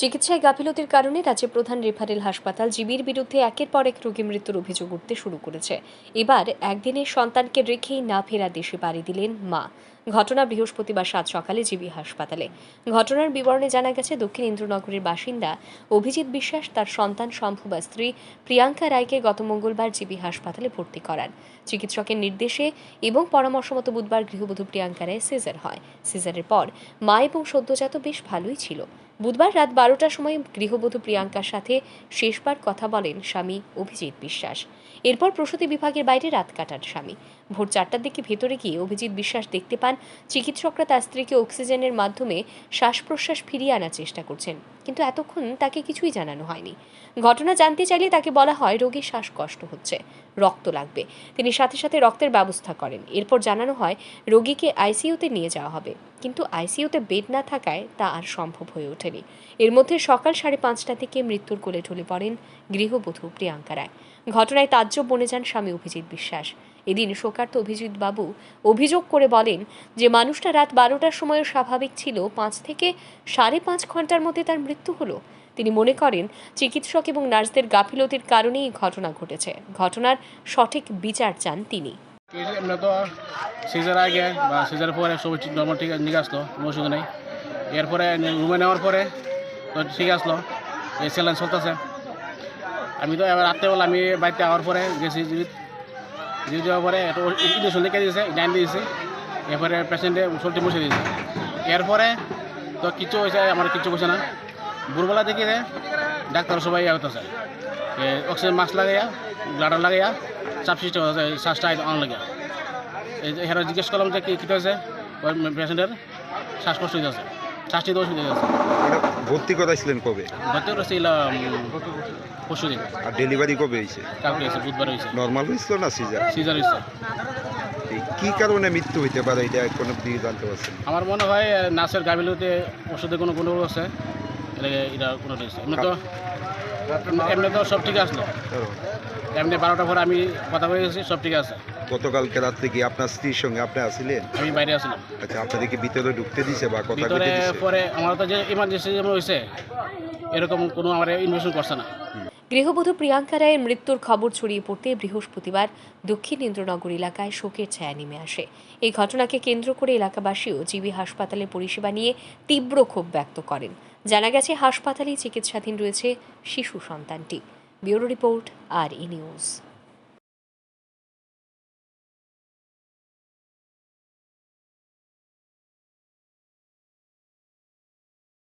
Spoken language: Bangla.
চিকিৎসায় গাফিলতির কারণে রাজ্যের প্রধান রেফারেল হাসপাতাল জিবির বিরুদ্ধে একের পর এক রোগী মৃত্যুর অভিযোগ উঠতে শুরু করেছে। এবার একদিনের সন্তানকে রেখেই না ফেরা দেশে পাড়ি দিলেন মা। ঘটনা বৃহস্পতিবার সাত সকালে জিবি হাসপাতালে। ঘটনার বিবরণে জানা গেছে, দক্ষিণ ইন্দ্রনগরের বাসিন্দা অভিজিৎ বিশ্বাস তার সন্তান সম্ভবা স্ত্রী প্রিয়াঙ্কা রায়কে গত মঙ্গলবার জিবি হাসপাতালে ভর্তি করান। চিকিৎসকের নির্দেশে এবং পরামর্শ মতো বুধবার গৃহবধূ প্রিয়াঙ্কা রায় সিজার হয়। সিজারের পর মা এবং সদ্যজাত বেশ ভালোই ছিল। বুধবার রাত বারোটার সময় গৃহবধূ প্রিয়াঙ্কার সাথে শেষবার কথা বলেন স্বামী অভিজিৎ বিশ্বাস। এরপর প্রসূতি বিভাগের বাইরে রাত কাটান স্বামী। ভোর চারটার দিকে ভেতরে গিয়ে অভিজিৎ বিশ্বাস দেখতে পান চিকিৎসকরা তার স্ত্রীকে অক্সিজেনের মাধ্যমে শ্বাস প্রশ্বাস ফিরিয়ে আনার চেষ্টা করছেন। কিন্তু এতক্ষণ তাকে কিছুই জানানো হয়নি। ঘটনা জানতে চাইলে তাকে বলা হয় রোগীর শ্বাসকষ্ট হচ্ছে, রক্ত লাগবে। তিনি সাথে সাথে রক্তের ব্যবস্থা করেন। এরপর জানানো হয় রোগীকে আইসিইউতে নিয়ে যাওয়া হবে। কিন্তু আইসিইউতে বেড না থাকায় তা আর সম্ভব হয়ে ওঠেনি। এর মধ্যে সকাল সাড়ে পাঁচটা থেকে মৃত্যুর কোলে ঢলে পড়েন গৃহবধূ প্রিয়াঙ্কা রায়। ঘটনায় তাজ্জব বনে যান স্বামী অভিজিৎ বিশ্বাস। এদিন শোকার্ত অভিজিৎ বাবু অভিযোগ করে বলেন যে মানুষটা রাত বারোটার সময় স্বাভাবিক ছিল পাঁচ থেকে সাড়ে পাঁচ ঘণ্টার মধ্যে তার মৃত্যু হলো। তিনি মনে করেন চিকিৎসক এবং নার্সদের গাফিলতির কারণেই এই ঘটনা ঘটেছে। ঘটনার সঠিক বিচার চান তিনি। সিজার আগে বা সিজার পরে সব নর্মাল ঠিক আসলো, কোনো নেই। এরপরে রুমে নেওয়ার পরে তো ঠিক আসলো এই চলতেছে। আমি তো এবার রাত্রেবেলা আমি বাড়িতে আওয়ার পরে গেছি জিবিত যাওয়ার পরে একটা ইঞ্জেকশন লিখে দিয়েছে জান দিয়েছি এরপরে পেশেন্টে উসলটি মুছে দিয়েছে এরপরে তো কিছু হয়েছে আমার কিছু হয়েছে না ভোরবেলা দেখি যে ডাক্তার সবাই হতেছে অক্সিজেন মাস্ক লাগাইয়া ব্লাডার লাগাইয়া চাপ সৃষ্টি হতেছে শ্বাসটা অন লাগে। এখানে জিজ্ঞেস করলাম যে কী কী হয়েছে ওই পেশেন্টের শ্বাসকষ্ট হয়ে হয়ে গেছে ভর্তি করাইছিলেন কবে? ভর্তি করেছিলাম পরশু দিন আর ডেলিভারি কবে হয়েছে? কালকে হয়েছে বুধবার হয়েছে। নর্মাল হয়েছিল না সিজার? সিজার হয়েছে। কি কারণে মৃত্যু হইতে পারে এটা কোনো দিকে জানতে পারছেন? আমার মনে হয় নার্সের গাবিলতে ওষুধে কোনো কোনো আছে। এটা এটা কোনো এমনি তো এমনি তো সব ঠিক আসলো এমনি বারোটা পরে আমি কথা বলে গেছি সব ঠিক আছে। গতকালকে রাত্রে কি আপনার স্ত্রীর সঙ্গে আপনি আসছিলেন আমি বাইরে আসলাম। আচ্ছা আপনাদেরকে ভিতরে ঢুকতে দিছে বা কথা ভিতরে দিছে? পরে আমার তো যে ইমার্জেন্সি যেমন হয়েছে এরকম কোনো আমার ইনভেশন করছে না। গৃহবধূ প্রিয়াঙ্কা রায়ের মৃত্যুর খবর ছড়িয়ে পড়তে বৃহস্পতিবার দক্ষিণ ইন্দ্রনগর এলাকায় শোকের ছায়া নেমে আসে। এই ঘটনাকে কেন্দ্র করে এলাকাবাসীও জিবি হাসপাতালের পরিষেবা নিয়ে তীব্র ক্ষোভ ব্যক্ত করেন। জানা গেছে হাসপাতালেই চিকিৎসাধীন রয়েছে শিশু সন্তানটি। ব্যুরো রিপোর্ট আর ই নিউজ।